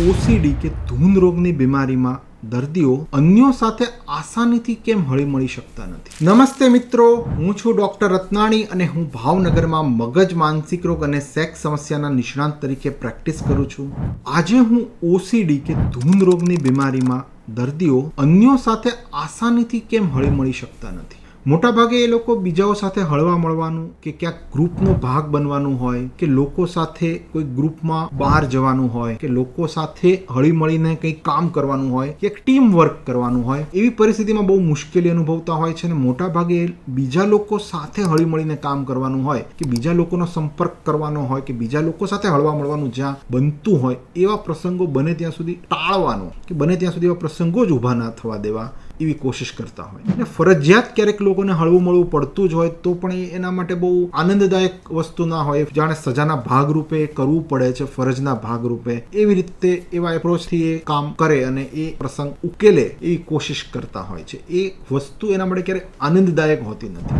ઓસીડી કે ધૂન રોગની બીમારીમાં દર્દીઓ અન્યો સાથે આસાનીથી કેમ હળી મળી શકતા નથી? નમસ્તે મિત્રો, હું છું ડોક્ટર રત્નાણી અને હું ભાવનગરમાં મગજ માનસિક રોગ અને સેક્સ સમસ્યાના નિષ્ણાંત તરીકે પ્રેક્ટિસ કરું છું. આજે હું ઓસીડી કે ધૂન રોગની બીમારીમાં દર્દીઓ અન્યો સાથે આસાનીથી કેમ હળી મળી શકતા નથી? મોટાભાગે એ લોકો બીજાઓ સાથે હળવા મળવાનું કે ક્યાંક ગ્રુપનો ભાગ બનવાનું હોય કે લોકો સાથે કોઈ ગ્રુપમાં બહાર જવાનું હોય કે લોકો સાથે હળી મળીને કંઈક કામ કરવાનું હોય કે ટીમ વર્ક કરવાનું હોય, એવી પરિસ્થિતિમાં બહુ મુશ્કેલી અનુભવતા હોય છે અને મોટાભાગે બીજા લોકો સાથે હળી મળીને કામ કરવાનું હોય કે બીજા લોકોનો સંપર્ક કરવાનો હોય કે બીજા લોકો સાથે હળવા મળવાનું જ્યાં બનતું હોય, એવા પ્રસંગો બને ત્યાં સુધી ટાળવાનો કે બને ત્યાં સુધી એવા પ્રસંગો જ ઊભા ના થવા દેવા. એવી કોશિશ કરતા હોય. અને ફરજિયાત ક્યારેક લોકોને હળવું મળવું પડતું જ હોય તો પણ એ એના માટે બહુ આનંદદાયક વસ્તુ ના હોય. જાણે સજાના ભાગરૂપે કરવું પડે છે, ફરજના ભાગરૂપે. એવી રીતે એવા એપ્રોચથી એ કામ કરે અને એ પ્રસંગ ઉકેલે એવી કોશિશ કરતા હોય છે. એ વસ્તુ એના માટે ક્યારેક આનંદદાયક હોતી નથી.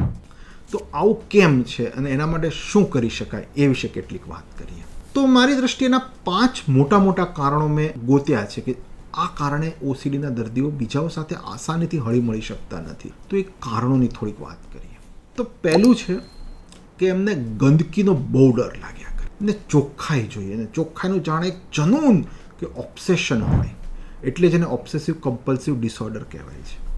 તો આવું કેમ છે અને એના માટે શું કરી શકાય એ વિશે કેટલીક વાત કરીએ. તો મારી દ્રષ્ટિએના પાંચ મોટા મોટા કારણો મેં ગોત્યા છે કે આ કારણે ઓસીડીના દર્દીઓ બીજાઓ સાથે આસાનીથી હળી મળી શકતા નથી. તો એ કારણોની થોડીક વાત કરીએ. તો પહેલું છે કે એમને ગંદકીનો બહુ ડર લાગ્યા કરે. એમને ચોખ્ખાઈ જોઈએ. અને ચોખ્ખાઈનું જાણે એક જનૂન કે ઓબ્સેશન હોય. એટલે જેને ઓબ્સેસિવ કમ્પલ્સિવ ડિસઓર્ડર કહેવાય છે.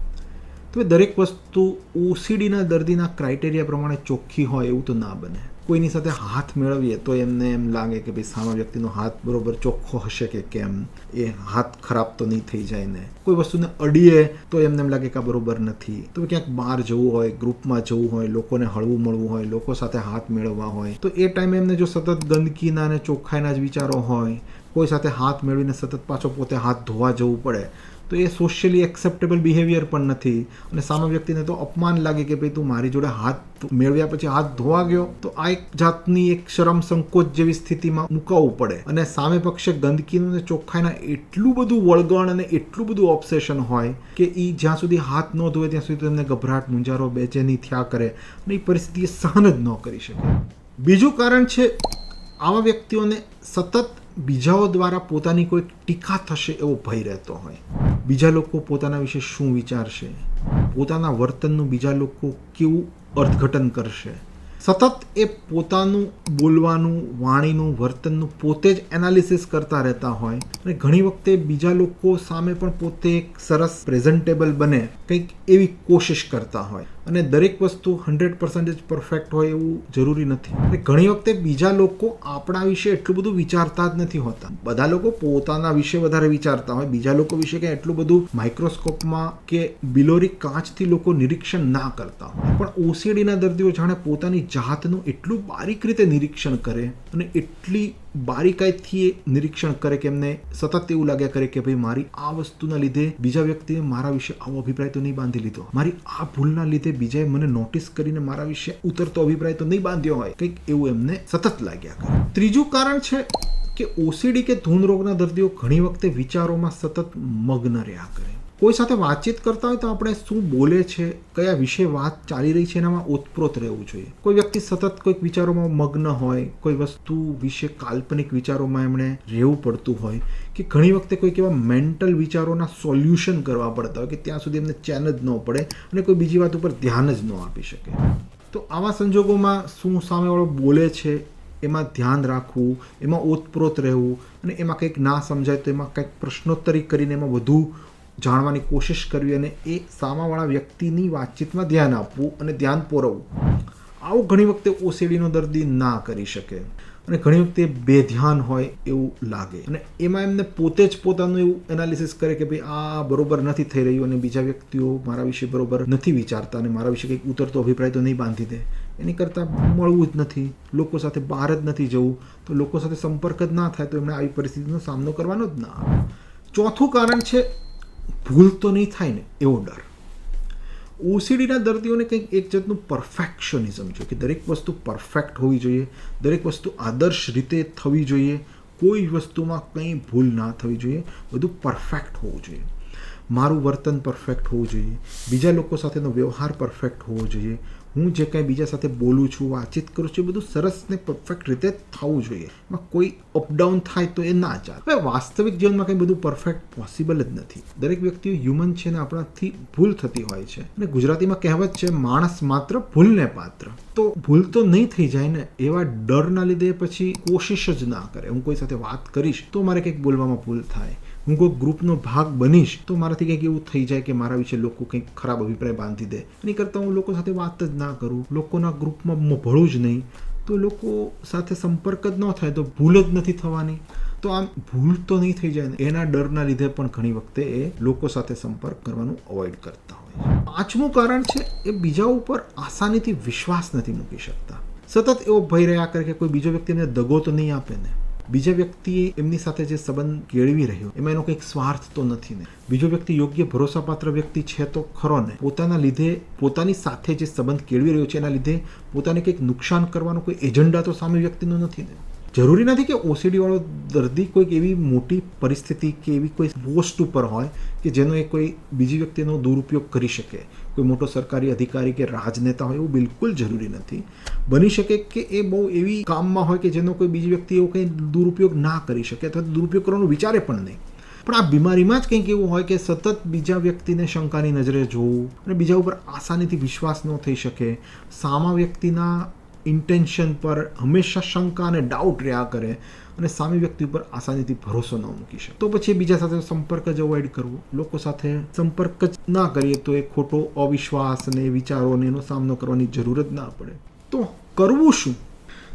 તો દરેક વસ્તુ ઓસીડીના દર્દીના ક્રાઇટેરિયા પ્રમાણે ચોખ્ખી હોય એવું તો ના બને. કોઈની સાથે હાથ મેળવીએ તો એમને એમ લાગે કે ભાઈ સામા વ્યક્તિનો હાથ બરોબર ચોખ્ખો હશે કે કેમ? એ હાથ ખરાબ તો નહીં થઈ જાય ને. કોઈ વસ્તુને અડીએ તો એમને એમ લાગે કે આ બરોબર નથી. તો ક્યાંક બહાર જવું હોય, ગ્રુપમાં જવું હોય, લોકોને હળવું મળવું હોય, લોકો સાથે હાથ મેળવવા હોય, તો એ ટાઈમે એમને જો સતત ગંદકીના અને ચોખ્ખાઈના જ વિચારો હોય, કોઈ સાથે હાથ મેળવીને સતત પાછો પોતે હાથ ધોવા જવું પડે તો એ સોશિયલી એક્સેપ્ટેબલ બિહેવિયર પણ નથી. અને સામે વ્યક્તિને તો અપમાન લાગે કે ભાઈ તું મારી જોડે હાથ મેળવ્યા પછી હાથ ધોવા ગયો, તો આ એક જાતની એક શરમ સંકોચ જેવી સ્થિતિમાં મુકાવવું પડે. અને સામે પક્ષે ગંદકીનું અને ચોખ્ખાઈના એટલું બધું વળગણ અને એટલું બધું ઓબ્સેશન હોય કે એ જ્યાં સુધી હાથ ન ધોવે ત્યાં સુધી તેમને ગભરાટ મુંજારો બેચેની, થયા કરે. અને એ પરિસ્થિતિ સહન જ ન કરી શકે. બીજું કારણ છે, આવા વ્યક્તિઓને સતત બીજાઓ દ્વારા પોતાની કોઈ ટીકા થશે એવો ભય રહેતો હોય. બીજા લોકો પોતાના વિશે શું વિચારશે? પોતાના વર્તનનું બીજા લોકો કેવું અર્થઘટન કરશે? સતત એ પોતાનું બોલવાનું, વાણીનું, વર્તનનું પોતે જ એનાલિસિસ કરતા રહેતા હોય અને ઘણી વખતે બીજા લોકો સામે પણ પોતે એક સરસ પ્રેઝન્ટેબલ બને, કંઈક એવી કોશિશ કરતા હોય. અને દરેક વસ્તુ હંડ્રેડ પર્સન્ટેજ પરફેક્ટ હોય એવું જરૂરી નથી. અને ઘણી વખતે બીજા લોકો આપણા વિશે એટલું બધું વિચારતા જ નથી હોતા. બધા લોકો પોતાના વિશે વધારે વિચારતા હોય. બીજા લોકો વિશે કંઈ એટલું બધું માઇક્રોસ્કોપમાં કે બિલોરી કાચથી લોકો નિરીક્ષણ ના કરતા હોય. પણ ઓસીડીના દર્દીઓ જાણે પોતાની જાતનું એટલું બારીક રીતે નિરીક્ષણ કરે અને એટલી બારીકાઈથી નિરીક્ષણ કરે કે એમને સતત એવું લાગ્યા કરે કે ભાઈ મારી આ વસ્તુના લીધે બીજા વ્યક્તિએ મારા વિશે આવો અભિપ્રાય તો નહીં બાંધી લીધો. મારી આ ભૂલના લીધે બીજાએ મને નોટિસ કરીને મારા વિશે ઉતરતો અભિપ્રાય તો નહીં બાંધ્યો હોય. કંઈક એવું એમને સતત લાગ્યા કરે. ત્રીજું કારણ છે કે ઓસીડી કે ધૂન રોગના દર્દીઓ ઘણી વખતે વિચારોમાં સતત મગ્ન રહ્યા કરે. કોઈ સાથે વાતચીત કરતા હોય તો આપણે શું બોલે છે, કયા વિશે વાત ચાલી રહી છે, એનામાં ઓતપ્રોત રહેવું જોઈએ. કોઈ વ્યક્તિ સતત કોઈક વિચારોમાં મગ્ન હોય, કોઈ વસ્તુ વિશે કાલ્પનિક વિચારોમાં એમણે રહેવું પડતું હોય કે ઘણી વખતે કોઈક એવા મેન્ટલ વિચારોના સોલ્યુશન કરવા પડતા હોય કે ત્યાં સુધી એમને ચેન જ ન પડે અને કોઈ બીજી વાત ઉપર ધ્યાન જ ન આપી શકે. તો આવા સંજોગોમાં શું સામેવાળો બોલે છે, એમાં ધ્યાન રાખવું, એમાં ઓતપ્રોત રહેવું અને એમાં કંઈક ના સમજાય તો એમાં કંઈક પ્રશ્નોત્તરી કરીને એમાં વધુ જાણવાની કોશિશ કરવી અને એ સામાવાળા વ્યક્તિની વાતચીતમાં ધ્યાન આપવું અને ધ્યાન પોરવવું. આવું ઘણી વખતે ઓસીડીનો દર્દી ના કરી શકે. અને ઘણી વખતે બેધ્યાન હોય એવું લાગે. અને એમાં એમને પોતે જ પોતાનું એવું એનાલિસિસ કરે કે ભાઈ, આ બરોબર નથી થઈ રહ્યું અને બીજા વ્યક્તિઓ મારા વિશે બરોબર નથી વિચારતા અને મારા વિશે કંઈક ઉતરતો અભિપ્રાય તો નહીં બાંધી દે. એની કરતાં મળવું જ નથી. લોકો સાથે બહાર જ નથી જવું. તો લોકો સાથે સંપર્ક જ ના થાય તો એમણે આવી પરિસ્થિતિનો સામનો કરવાનો જ ના. ચોથું કારણ છે ભૂલ તો નહીં થાય ને એવો ડર. ઓસીડીના દર્દીઓને કંઈક એક જાતનું પરફેક્શનિઝમ છે કે દરેક વસ્તુ પરફેક્ટ હોવી જોઈએ, દરેક વસ્તુ આદર્શ રીતે થવી જોઈએ, કોઈ વસ્તુમાં કંઈ ભૂલ ના થવી જોઈએ, બધું પરફેક્ટ હોવું જોઈએ. મારું વર્તન પરફેક્ટ હોવું જોઈએ, બીજા લોકો સાથેનો વ્યવહાર પરફેક્ટ હોવો જોઈએ હું જે કાંઈ બીજા સાથે બોલું છું, વાતચીત કરું છું, એ બધું સરસ ને પરફેક્ટ રીતે થવું જોઈએ. એમાં કોઈ અપડાઉન થાય તો એ ના ચાલે. હવે વાસ્તવિક જીવનમાં કંઈ બધું પરફેક્ટ પોસિબલ જ નથી. દરેક વ્યક્તિ હ્યુમન છે ને આપણાથી ભૂલ થતી હોય છે. અને ગુજરાતીમાં કહેવત છે, માણસ માત્ર ભૂલને પાત્ર. તો ભૂલ તો નહીં થઈ જાય ને એવા ડરના લીધે પછી કોશિશ જ ના કરે. હું કોઈ સાથે વાત કરીશ તો મારે કંઈક બોલવામાં ભૂલ થાય. હું કોઈ ગ્રુપનો ભાગ બનીશ તો મારાથી કંઈક એવું થઈ જાય કે મારા વિશે લોકો કંઈક ખરાબ અભિપ્રાય બાંધી દે. એની કરતાં હું લોકો સાથે વાત જ ના કરું. લોકોના ગ્રુપમાં ભળું જ નહીં. તો લોકો સાથે સંપર્ક જ ન થાય તો ભૂલ જ નથી થવાની. તો આમ ભૂલ તો નહીં થઈ જાય એના ડરના લીધે પણ ઘણી વખતે એ લોકો સાથે સંપર્ક કરવાનું અવોઇડ કરતા હોય પાંચમું કારણ છે, એ બીજા ઉપર આસાનીથી વિશ્વાસ નથી મૂકી શકતા. સતત એવો ભય રહ્યા કરે કે કોઈ બીજો વ્યક્તિ એમને દગો તો નહીં આપે ને. બીજા વ્યક્તિએ એમની સાથે જે સંબંધ કેળવી રહ્યો, એમાં એનો કંઈક સ્વાર્થ તો નથી ને. બીજો વ્યક્તિ યોગ્ય ભરોસાપાત્ર વ્યક્તિ છે તો ખરો ને. પોતાના લીધે, પોતાની સાથે જે સંબંધ કેળવી રહ્યો છે, એના લીધે પોતાને કંઈક નુકસાન કરવાનો કોઈ એજન્ડા તો સામે વ્યક્તિનો નથી ને. જરૂરી નથી કે ઓસીડીવાળો દર્દી કોઈક એવી મોટી પરિસ્થિતિ કે એવી કોઈ પોસ્ટ ઉપર હોય કે જેનો એ કોઈ બીજી વ્યક્તિનો દુરુપયોગ કરી શકે. કોઈ મોટો સરકારી અધિકારી કે રાજનેતા હોય એવું બિલકુલ જરૂરી નથી. બની શકે કે એ બહુ એવી કામમાં હોય કે જેનો કોઈ બીજી વ્યક્તિ એવો કંઈ દુરુપયોગ ના કરી શકે અથવા દુરુપયોગ કરવાનું વિચારે પણ નહીં. પણ આ બીમારીમાં જ કંઈક એવું હોય કે સતત બીજા વ્યક્તિને શંકાની નજરે જોવું અને બીજા ઉપર આસાનીથી વિશ્વાસ ન થઈ શકે. સામા વ્યક્તિના ઇન્ટેન્શન પર હંમેશા શંકા અને ડાઉટ રહ્યા કરે અને સામે વ્યક્તિ ઉપર આસાનીથી ભરોસો ન મૂકી શકે. તો પછી બીજા સાથે સંપર્ક જ અવોઇડ કરવો. લોકો સાથે સંપર્ક જ ના કરીએ તો એ ખોટો અવિશ્વાસ અને વિચારોને એનો સામનો કરવાની જરૂર જ ના પડે. તો કરવું શું?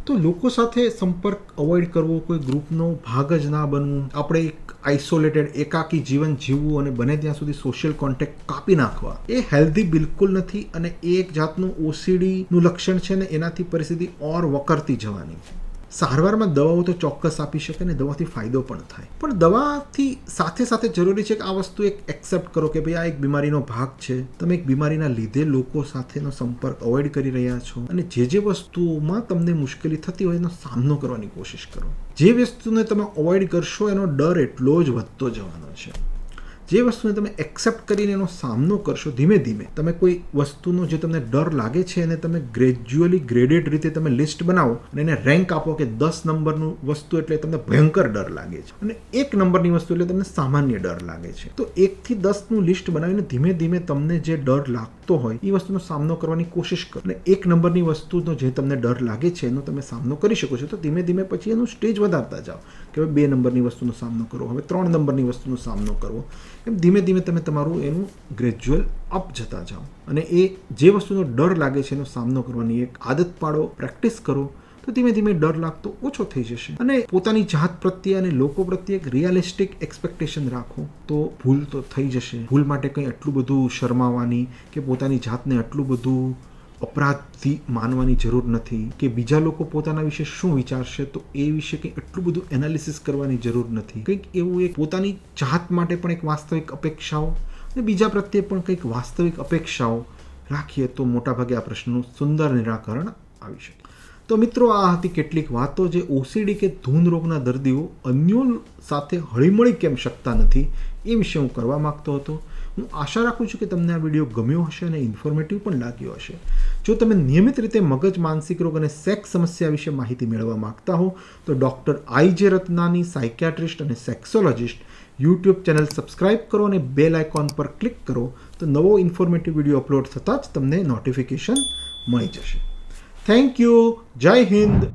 તો લોકો સાથે સંપર્ક અવોઇડ કરવો કોઈ ગ્રુપનો ભાગ જ ના બનવું. આપણે એક આઇસોલેટેડ એકાકી જીવન જીવવું અને બને ત્યાં સુધી સોશિયલ કોન્ટેક્ટ કાપી નાખવા. એ હેલ્ધી બિલકુલ નથી અને એ એક જાતનું ઓસીડીનું લક્ષણ છે ને એનાથી પરિસ્થિતિ ઓર વકરતી જવાની. સારવારમાં દવાઓ તો ચોક્કસ આપી શકે ને દવાથી ફાયદો પણ થાય. પણ દવાથી સાથે સાથે જરૂરી છે કે આ વસ્તુ એક એક્સેપ્ટ કરો કે ભાઈ આ એક બીમારીનો ભાગ છે. તમે એક બીમારીના લીધે લોકો સાથેનો સંપર્ક અવોઇડ કરી રહ્યા છો. અને જે જે વસ્તુઓમાં તમને મુશ્કેલી થતી હોય એનો સામનો કરવાની કોશિશ કરો. જે વસ્તુને તમે અવોઇડ કરશો એનો ડર એટલો જ વધતો જવાનો છે. જે વસ્તુને તમે એક્સેપ્ટ કરીને એનો સામનો કરશો ધીમે ધીમે, તમે કોઈ વસ્તુનો જે તમને ડર લાગે છે એને તમે ગ્રેજ્યુઅલી ગ્રેડેડ રીતે તમે લિસ્ટ બનાવો અને એને રેન્ક આપો કે દસ નંબરનું વસ્તુ એટલે તમને ભયંકર ડર લાગે છે અને એક નંબરની વસ્તુ એટલે તમને સામાન્ય ડર લાગે છે. તો એકથી દસનું લિસ્ટ બનાવીને ધીમે ધીમે તમને જે ડર લાગતો હોય એ વસ્તુનો સામનો કરવાની કોશિશ કરો. અને એક નંબરની વસ્તુનો જે તમને ડર લાગે છે, એનો તમે સામનો કરી શકો છો. તો ધીમે ધીમે પછી એનું સ્ટેજ વધારતા જાઓ કે હવે બે નંબરની વસ્તુનો સામનો કરો હવે ત્રણ નંબરની વસ્તુનો સામનો કરવો. એમ ધીમે ધીમે તમે તમારું એનું ગ્રેજ્યુઅલ અપ જતા જાઓ. અને એ જે વસ્તુનો ડર લાગે છે એનો સામનો કરવાની એક આદત પાડો પ્રેક્ટિસ કરો, તો ધીમે ધીમે ડર લાગતો ઓછો થઈ જશે. અને પોતાની જાત પ્રત્યે અને લોકો પ્રત્યે એક રિયાલિસ્ટિક એક્સપેક્ટેશન રાખો, તો ભૂલ તો થઈ જશે. ભૂલ માટે કંઈ એટલું બધું શરમાવાની કે પોતાની જાતને આટલું બધું અપરાધી માનવાની જરૂર નથી કે બીજા લોકો પોતાના વિશે શું વિચારશે, તો એ વિશે કંઈ એટલું બધું એનાલિસિસ કરવાની જરૂર નથી. કંઈક એવું એક પોતાની જાત માટે પણ એક વાસ્તવિક અપેક્ષાઓ અને બીજા પ્રત્યે પણ કંઈક વાસ્તવિક અપેક્ષાઓ રાખીએ તો મોટાભાગે આ પ્રશ્નનું સુંદર નિરાકરણ આવી શકે. તો મિત્રો, આ હતી કેટલીક વાતો જે ઓસીડી કે ધૂન રોગના દર્દીઓ અન્યો સાથે હળીમળી કેમ શકતા નથી એ વિશે હું કરવા માગતો હતો. હું આશા રાખું છું કે તમને આ વીડિયો ગમ્યો હશે અને ઇન્ફોર્મેટિવ પણ લાગ્યો હશે. જો તમે નિયમિત રીતે મગજ, માનસિક રોગ અને સેક્સ સમસ્યા વિશે માહિતી મેળવવા માગતા હો, તો ડૉક્ટર આઈ જે રત્નાની સાયકિયાટ્રિસ્ટ અને સેક્સોલોજિસ્ટ યુટ્યુબ ચેનલ સબસ્ક્રાઇબ કરો અને બેલ આઇકોન પર ક્લિક કરો, તો નવો ઇન્ફોર્મેટિવ વીડિયો અપલોડ થતાં જ તમને નોટિફિકેશન મળી જશે. થેન્ક યુ જય હિન્દ.